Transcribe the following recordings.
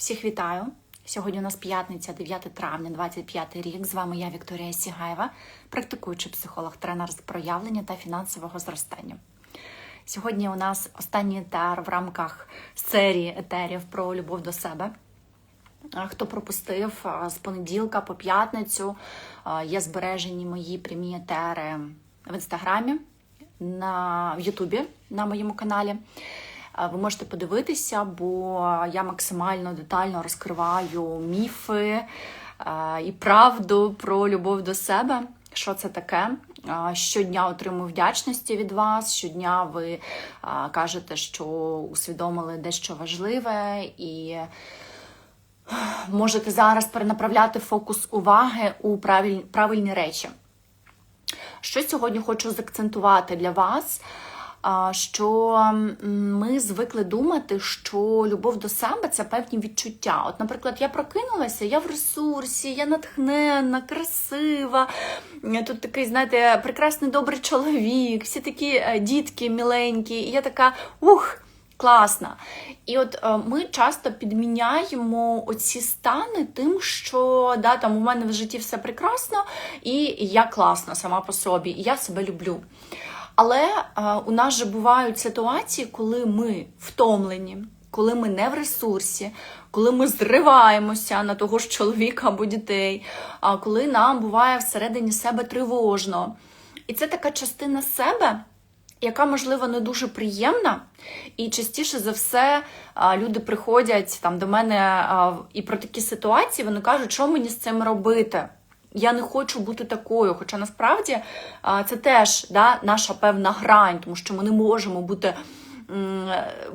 Всіх вітаю! Сьогодні у нас п'ятниця, 9 травня, 25 рік. З вами я, Вікторія Сігаєва, практикуючий психолог, тренер з проявлення та фінансового зростання. Сьогодні у нас останній етер в рамках серії етерів про любов до себе. Хто пропустив з понеділка по п'ятницю, є збережені мої прямі етери в інстаграмі, на, в Ютубі на моєму каналі. А, Ви можете подивитися, бо я максимально детально розкриваю міфи і правду про любов до себе. Що це таке? Щодня отримую вдячності від вас. Щодня ви кажете, що усвідомили дещо важливе і можете зараз перенаправляти фокус уваги у правиль, правильні речі. Що сьогодні хочу заакцентувати для вас? Що ми звикли думати, що любов до себе це певні відчуття. От, наприклад, я прокинулася, я в ресурсі, я натхненна, красива. Тут такий, знаєте, прекрасний добрий чоловік, всі такі е, дітки міленькі, і я така ух класна. І от е, ми часто підміняємо оці стани тим, що да, там у мене в житті все прекрасно, і я класна сама по собі, і я себе люблю. Але е, у нас же бувають ситуації, коли ми втомлені, коли ми не в ресурсі, коли ми зриваємося на того ж чоловіка або дітей, а коли нам буває всередині себе тривожно. І це така частина себе, яка, можливо, не дуже приємна, і частіше за все люди приходять там до мене і про такі ситуації вони кажуть, що мені з цим робити. Я не хочу бути такою. Хоча насправді це теж да, наша певна грань, тому що ми не можемо бути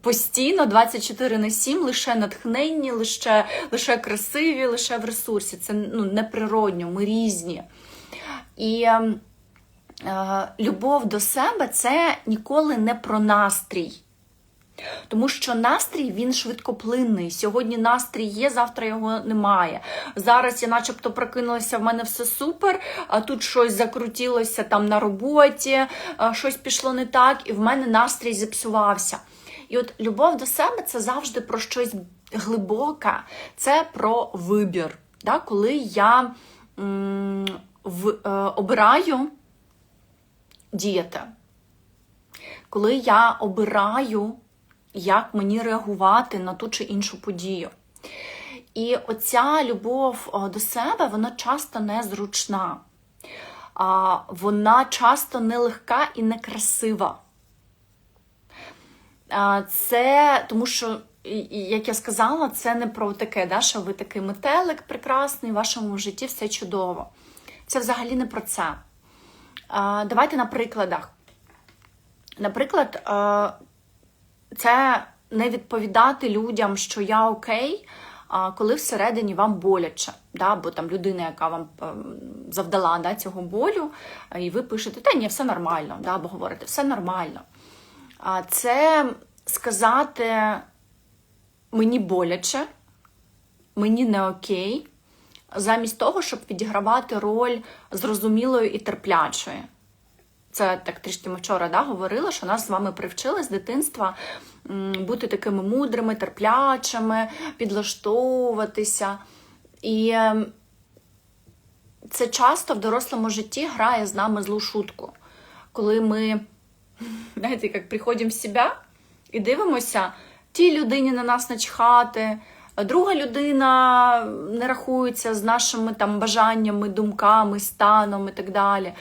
постійно 24 на 7, лише натхненні, лише, лише красиві, лише в ресурсі. Це ну, неприродньо, ми різні. І е, любов до себе це ніколи не про настрій. Тому що настрій він швидкоплинний. Сьогодні настрій є, завтра його немає. Зараз я, начебто, прокинулася, в мене все супер, а тут щось закрутилося там на роботі, щось пішло не так, і в мене настрій зіпсувався. І от любов до себе це завжди про щось глибоке, це про вибір. Да? Коли я м, в, е, обираю діяти, коли я обираю як мені реагувати на ту чи іншу подію. І оця любов до себе, вона часто незручна, вона часто нелегка і некрасива. Це тому що, як я сказала, це не про таке, да, що ви такий метелик прекрасний, в вашому житті все чудово. Це взагалі не про це. Давайте на прикладах. Наприклад, це не відповідати людям, що я окей, коли всередині вам боляче, да? бо там людина, яка вам ем, завдала да, цього болю, і ви пишете, та ні, все нормально, да? або говорите, все нормально. А це сказати мені боляче, мені не окей, замість того, щоб відігравати роль зрозумілої і терплячої. Це так трішки ми вчора да, говорили, що нас з вами привчили з дитинства бути такими мудрими, терплячими, підлаштовуватися. І ем, це часто в дорослому житті грає з нами злу шутку. Коли ми, знаєте, як приходимо в себе і дивимося, тій людині на нас начхати, друга людина не рахується з нашими там бажаннями, думками, станом і так далі.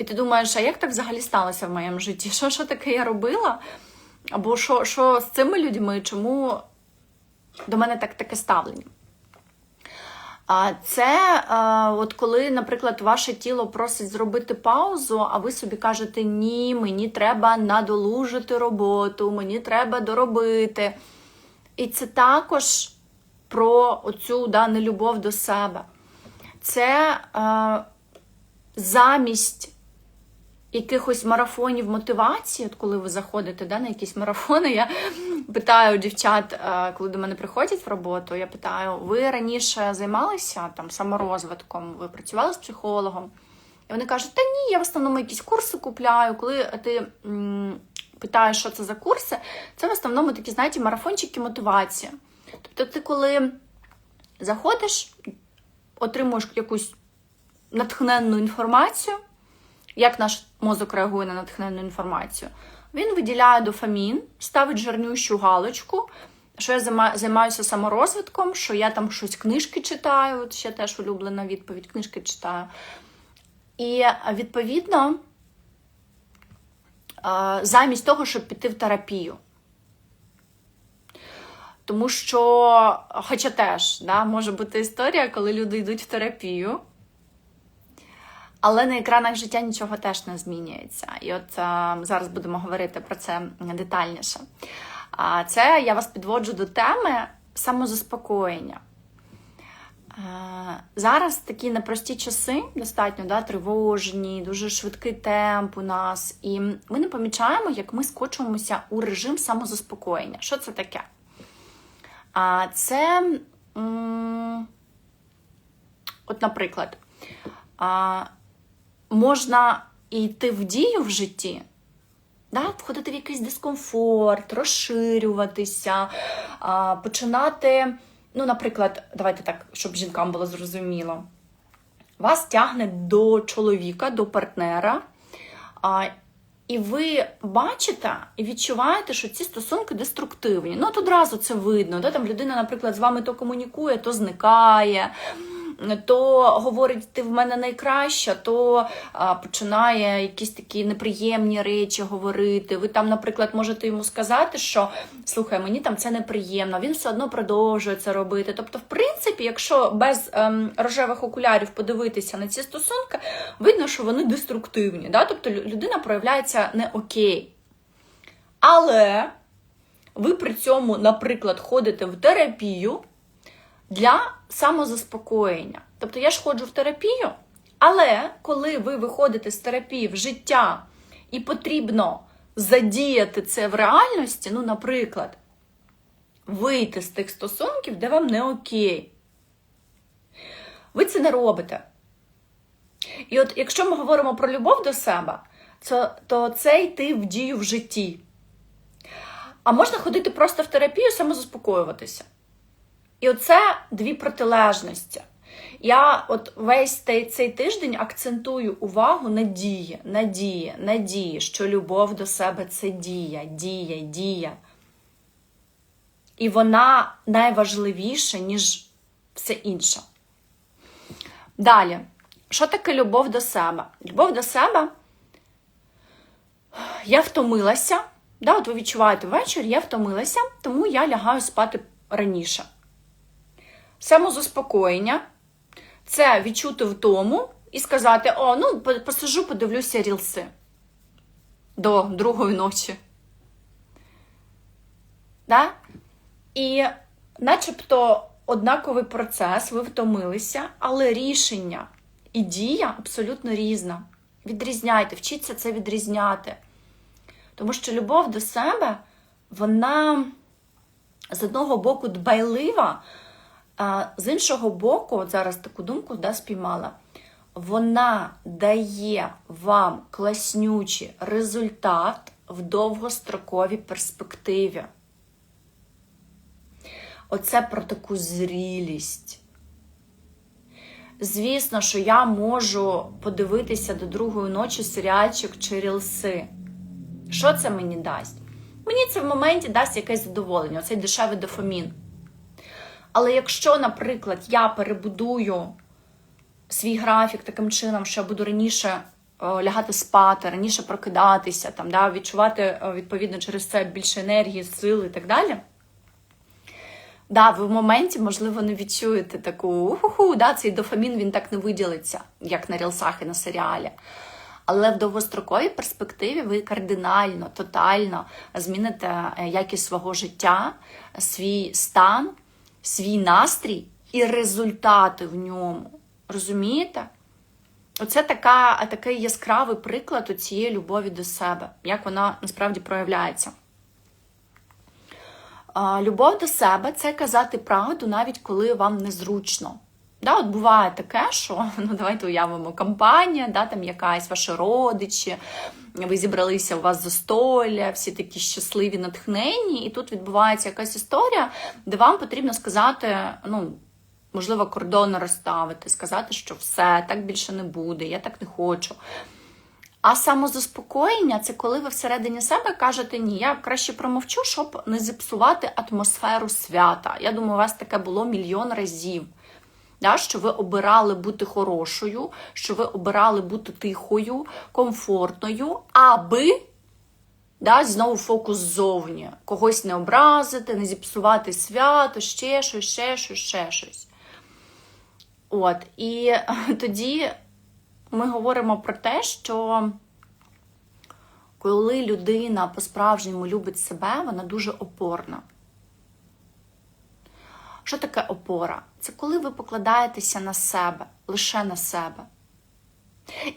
І ти думаєш, а як так взагалі сталося в моєму житті? Що, що таке я робила? Або що, що з цими людьми, чому до мене так таке ставлення? А це от коли, наприклад, ваше тіло просить зробити паузу, а ви собі кажете, ні, мені треба надолужити роботу, мені треба доробити. І це також про оцю да, нелюбов до себе. Це е, замість якихось марафонів мотивації, от коли ви заходите да, на якісь марафони, я питаю дівчат, е, коли до мене приходять в роботу, я питаю, ви раніше займалися там саморозвитком, ви працювали з психологом? І вони кажуть, та ні, я в основному якісь курси купляю. Коли ти питаєш, що це за курси, це в основному такі, знаєте, марафончики мотивації. Тобто, ти коли заходиш, отримуєш якусь натхненну інформацію, як наш мозок реагує на натхненну інформацію, він виділяє дофамін, ставить жирнющу галочку, що я займаюся саморозвитком, що я там щось книжки читаю, от ще теж улюблена відповідь, книжки читаю. І відповідно, замість того, щоб піти в терапію. Тому що, хоча теж да, може бути історія, коли люди йдуть в терапію, але на екранах життя нічого теж не змінюється. І от е, зараз будемо говорити про це детальніше. А це я вас підводжу до теми самозаспокоєння. Е, Зараз такі непрості часи, достатньо да, тривожні, дуже швидкий темп у нас, і ми не помічаємо, як ми скочуємося у режим самозаспокоєння. Що це таке? А це, от, наприклад, а, можна йти в дію в житті, да, входити в якийсь дискомфорт, розширюватися, починати, ну, наприклад, давайте так, щоб жінкам було зрозуміло. Вас тягне до чоловіка, до партнера, і ви бачите і відчуваєте, що ці стосунки деструктивні. Ну, от одразу це видно. Да? Там людина, наприклад, з вами то комунікує, то зникає, то говорить, ти в мене найкраща, то а, починає якісь такі неприємні речі говорити. Ви там, наприклад, можете йому сказати, що слухай, мені там це неприємно, він все одно продовжує це робити. Тобто, в принципі, якщо без ем, рожевих окулярів подивитися на ці стосунки, видно, що вони деструктивні. Да? Тобто людина проявляється не окей. Але ви при цьому, наприклад, ходите в терапію для самозаспокоєння. Тобто я ж ходжу в терапію, але коли ви виходите з терапії в життя і потрібно задіяти це в реальності, ну, наприклад, вийти з тих стосунків, де вам не окей, ви це не робите. І от якщо ми говоримо про любов до себе, то, то це йти в дію в житті. А можна ходити просто в терапію, самозаспокоюватися. І оце дві протилежності. Я от весь цей, тиждень акцентую увагу на дії, на дії, на дії, що любов до себе це дія, дія, дія. І вона найважливіша, ніж все інше. Далі, що таке любов до себе? Любов до себе. Я втомилася. Да, от ви відчуваєте ввечері, я втомилася, тому я лягаю спати раніше. Самозаспокоєння це відчути втому і сказати: о, ну, посижу, подивлюся рілси до другої ночі. Да? І начебто однаковий процес, ви втомилися, але рішення і дія абсолютно різна. Відрізняйте, вчіться це відрізняти. Тому що любов до себе, вона з одного боку дбайлива, а з іншого боку, от зараз таку думку да, спіймала, вона дає вам класнючий результат в довгостроковій перспективі. Оце про таку зрілість. Звісно, що я можу подивитися до другої ночі серіальчик чи рілси. Що це мені дасть? Мені це в моменті дасть якесь задоволення, оцей дешевий дофамін. Але якщо, наприклад, я перебудую свій графік таким чином, що я буду раніше е, лягати спати, раніше прокидатися, там, да, відчувати е, відповідно через це більше енергії, сили і так далі. Да, ви в моменті, можливо, не відчуєте таку уху, да, цей дофамін він так не виділиться, як на рілсах і на серіалі. Але в довгостроковій перспективі ви кардинально, тотально зміните е, якість свого життя, свій стан, свій настрій і результати в ньому. Розумієте? Оце така, такий яскравий приклад цієї любові до себе, як вона насправді проявляється. Любов до себе це казати правду, навіть коли вам незручно. Да, от буває таке, що ну давайте уявимо компанія, да, там якась ваші родичі, ви зібралися у вас застолля, всі такі щасливі, натхненні, і тут відбувається якась історія, де вам потрібно сказати, ну. Можливо, кордон розставити, сказати, що все, так більше не буде, я так не хочу. А самозаспокоєння це коли ви всередині себе кажете, ні, я краще промовчу, щоб не зіпсувати атмосферу свята. Я думаю, у вас таке було мільйон разів. Да, Що ви обирали бути хорошою, що ви обирали бути тихою, комфортною, аби да, знову фокус ззовні. Когось не образити, не зіпсувати свято, ще щось, ще щось, ще щось. От, і тоді ми говоримо про те, що коли людина по-справжньому любить себе, вона дуже опорна. Що таке опора? Це коли ви покладаєтеся на себе, лише на себе.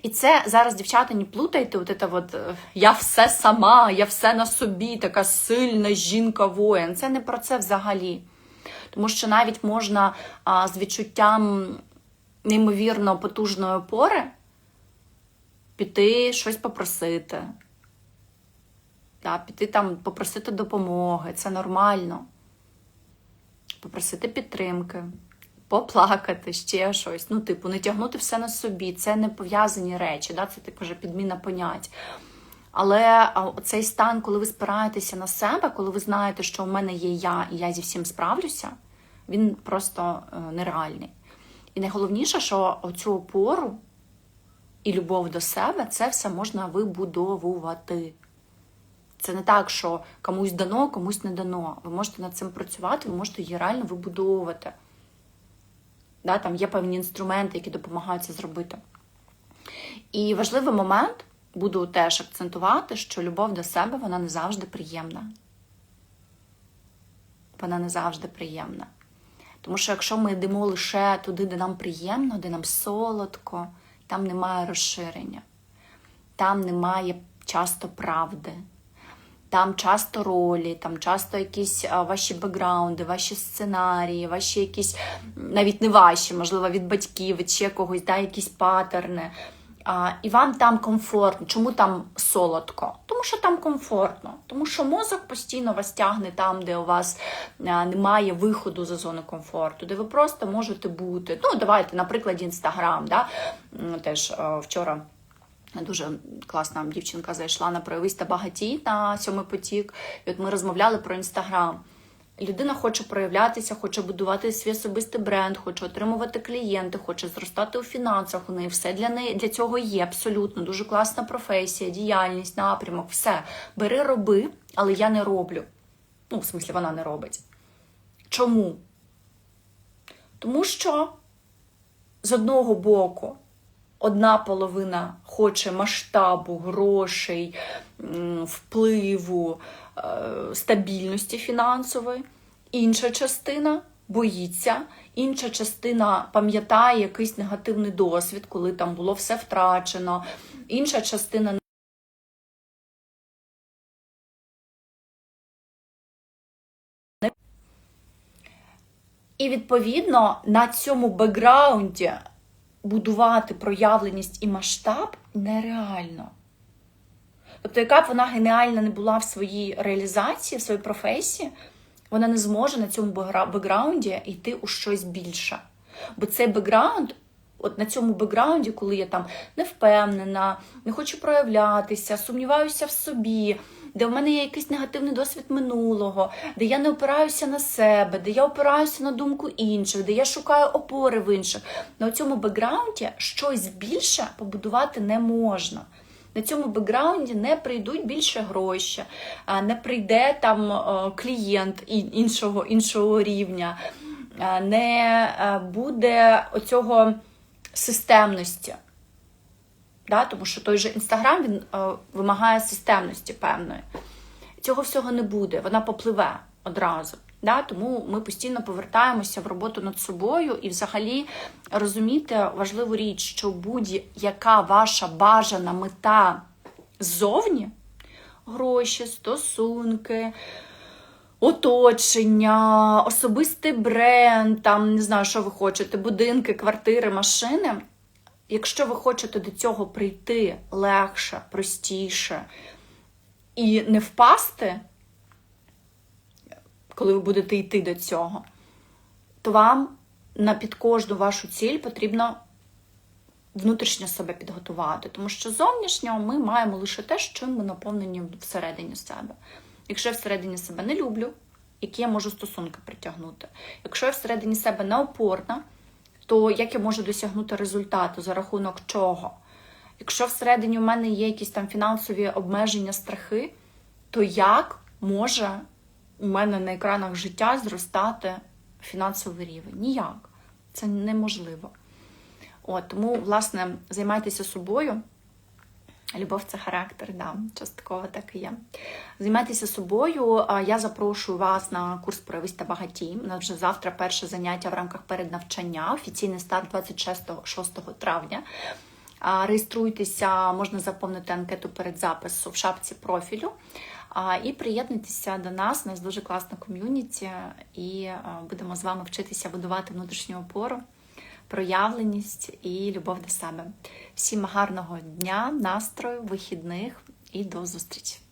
І це зараз, дівчата, не плутайте, от це от, е, я все сама, я все на собі, така сильна жінка-воїн. Це не про це взагалі. Тому що навіть можна а, з відчуттям неймовірно потужної опори піти щось попросити. Да, піти там попросити допомоги, це нормально. Попросити підтримки, поплакати, ще щось. Ну, типу, не тягнути все на собі. Це не пов'язані речі, да? це так вже підміна понять. Але цей стан, коли ви спираєтеся на себе, коли ви знаєте, що у мене є я, і я зі всім справлюся, він просто е, нереальний. І найголовніше, що оцю опору і любов до себе це все можна вибудовувати. Це не так, що комусь дано, комусь не дано. Ви можете над цим працювати, ви можете її реально вибудовувати. Да, Там є певні інструменти, які допомагають це зробити. І важливий момент, буду теж акцентувати, що любов до себе вона не завжди приємна. Вона не завжди приємна. Тому що якщо ми йдемо лише туди, де нам приємно, де нам солодко, там немає розширення, там немає часто правди, там часто ролі, там часто якісь ваші бекграунди, ваші сценарії, ваші якісь, навіть не ваші, можливо, від батьків, від ще когось, да, якісь патерни. А, І вам там комфортно. Чому там солодко? Тому що там комфортно, тому що мозок постійно вас тягне там, де у вас немає виходу за зону комфорту, де ви просто можете бути. Ну, давайте, наприклад, інстаграм. Да? Теж вчора. Дуже класна дівчинка зайшла на проявись та багатій на сьомий потік. І от ми розмовляли про інстаграм. Людина хоче проявлятися, хоче будувати свій особистий бренд, хоче отримувати клієнти, хоче зростати у фінансах. У неї все для неї для цього є абсолютно дуже класна професія, діяльність, напрямок, все. Бери, роби, але я не роблю. Ну, в смислі, вона не робить. Чому? Тому що з одного боку одна половина хоче масштабу, грошей, впливу, е, стабільності фінансової, інша частина боїться, інша частина пам'ятає якийсь негативний досвід, коли там було все втрачено, інша частина І відповідно на цьому бекграунді будувати проявленість і масштаб нереально. Тобто, яка б вона геніальна не була в своїй реалізації, в своїй професії, вона не зможе на цьому бекграунді йти у щось більше. Бо цей бекграунд, от на цьому бекграунді, коли я там не впевнена, не хочу проявлятися, сумніваюся в собі, де в мене є якийсь негативний досвід минулого, де я не опираюся на себе, де я опираюся на думку інших, де я шукаю опори в інших. На цьому бекграунді щось більше побудувати не можна. На цьому бекграунді не прийдуть більше гроші, не прийде там клієнт іншого, іншого рівня, не буде оцього системності. Да? Тому що той же Інстаграм він е, вимагає системності певної. Цього всього не буде, вона попливе одразу. Да? Тому ми постійно повертаємося в роботу над собою і взагалі розуміти важливу річ, що будь-яка ваша бажана мета ззовні гроші, стосунки, оточення, особистий бренд, там не знаю, що ви хочете, будинки, квартири, машини. Якщо ви хочете до цього прийти легше, простіше і не впасти, коли ви будете йти до цього, то вам на під кожну вашу ціль потрібно внутрішньо себе підготувати. Тому що зовнішньо ми маємо лише те, що ми наповнені всередині себе. Якщо я всередині себе не люблю, які я можу стосунки притягнути. Якщо я всередині себе не опорна, то як я можу досягнути результату, за рахунок чого? Якщо всередині у мене є якісь там фінансові обмеження, страхи, то як може у мене на екранах життя зростати фінансовий рівень? Ніяк. Це неможливо. От, тому, власне, займайтеся собою. Любов це характер, да, частково так і є. Займайтеся собою. Я запрошую вас на курс «Проявись та багатій. У нас вже завтра перше заняття в рамках переднавчання, офіційний старт 26 травня. Реєструйтеся, можна заповнити анкету перед запису в шапці профілю. І приєднуйтеся до нас. У нас дуже класна ком'юніті, і будемо з вами вчитися будувати внутрішню опору, проявленість і любов до себе. Всім гарного дня, настрою, вихідних і до зустрічі!